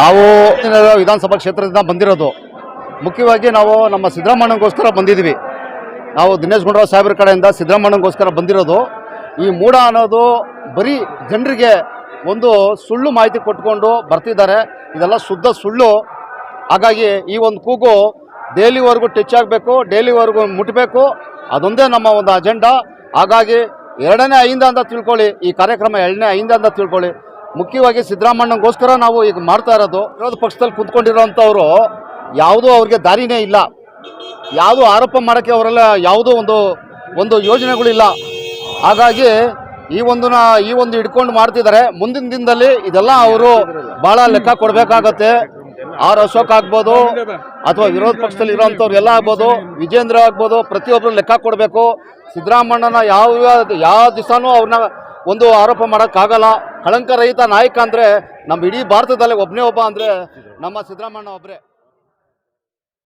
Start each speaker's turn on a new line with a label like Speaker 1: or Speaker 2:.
Speaker 1: ನಾವು ವಿಧಾನಸಭಾ ಕ್ಷೇತ್ರದಿಂದ ಬಂದಿರೋದು. ಮುಖ್ಯವಾಗಿ ನಾವು ನಮ್ಮ ಸಿದ್ದರಾಮಣ್ಣಗೋಸ್ಕರ ಬಂದಿದ್ದೀವಿ. ನಾವು ದಿನೇಶ್ ಗುಂಡೂರಾವ್ ಸಾಹೇಬ್ರ ಕಡೆಯಿಂದ ಸಿದ್ದರಾಮಣ್ಣಗೋಸ್ಕರ ಬಂದಿರೋದು. ಈ ಮೂಡ ಅನ್ನೋದು ಬರೀ ಜನರಿಗೆ ಒಂದು ಸುಳ್ಳು ಮಾಹಿತಿ ಕೊಟ್ಕೊಂಡು ಬರ್ತಿದ್ದಾರೆ. ಇದೆಲ್ಲ ಶುದ್ಧ ಸುಳ್ಳು. ಹಾಗಾಗಿ ಈ ಒಂದು ಕೂಗು ಡೈಲಿವರೆಗೂ ಟಚ್ ಆಗಬೇಕು ಡೈಲಿವರೆಗೂ ಮುಟ್ಟಬೇಕು ಅದೊಂದೇ ನಮ್ಮ ಒಂದು ಅಜೆಂಡಾ. ಹಾಗಾಗಿ ಎರಡನೇ ಐಂದ ಅಂತ ತಿಳ್ಕೊಳ್ಳಿ. ಈ ಕಾರ್ಯಕ್ರಮ ಎರಡನೇ ಐಂದ ಅಂತ ತಿಳ್ಕೊಳ್ಳಿ. ಮುಖ್ಯವಾಗಿ ಸಿದ್ದರಾಮಣ್ಣಗೋಸ್ಕರ ನಾವು ಈಗ ಮಾಡ್ತಾ ಇರೋದು. ವಿರೋಧ ಪಕ್ಷದಲ್ಲಿ ಕುಂತ್ಕೊಂಡಿರೋಂಥವ್ರು ಯಾವುದೂ ಅವ್ರಿಗೆ ದಾರಿನೇ ಇಲ್ಲ. ಯಾವುದೂ ಆರೋಪ ಮಾಡೋಕ್ಕೆ ಅವರೆಲ್ಲ ಯಾವುದೋ ಒಂದು ಒಂದು ಯೋಜನೆಗಳಿಲ್ಲ ಹಾಗಾಗಿ ಈ ಒಂದನ್ನ, ಈ ಒಂದು ಹಿಡ್ಕೊಂಡು ಮಾಡ್ತಿದ್ದಾರೆ. ಮುಂದಿನ ದಿನದಲ್ಲಿ ಇದೆಲ್ಲ ಅವರು ಭಾಳ ಲೆಕ್ಕ ಕೊಡಬೇಕಾಗತ್ತೆ. ಆರ್ ಅಶೋಕ್ ಆಗ್ಬೋದು ಅಥವಾ ವಿರೋಧ ಪಕ್ಷದಲ್ಲಿ ಇರೋಂಥವ್ರು ಎಲ್ಲ ಆಗ್ಬೋದು, ವಿಜೇಂದ್ರ ಆಗ್ಬೋದು ಪ್ರತಿಯೊಬ್ಬರು ಲೆಕ್ಕ ಕೊಡಬೇಕು. ಸಿದ್ದರಾಮಣ್ಣನ ಯಾವ ಯಾವ ದಿವಸನೂ ಅವ್ರನ್ನ ಒಂದು ಆರೋಪ ಮಾಡೋಕ್ಕಾಗಲ್ಲ. ಕಳಂಕ ರಹಿತ ನಾಯಕ ಅಂದರೆ ನಮ್ಮ ಇಡೀ ಭಾರತದಲ್ಲಿ ಒಬ್ಬನೇ ಒಬ್ಬ ಅಂದರೆ ನಮ್ಮ ಸಿದ್ದರಾಮಣ್ಣ ಒಬ್ಬರೇ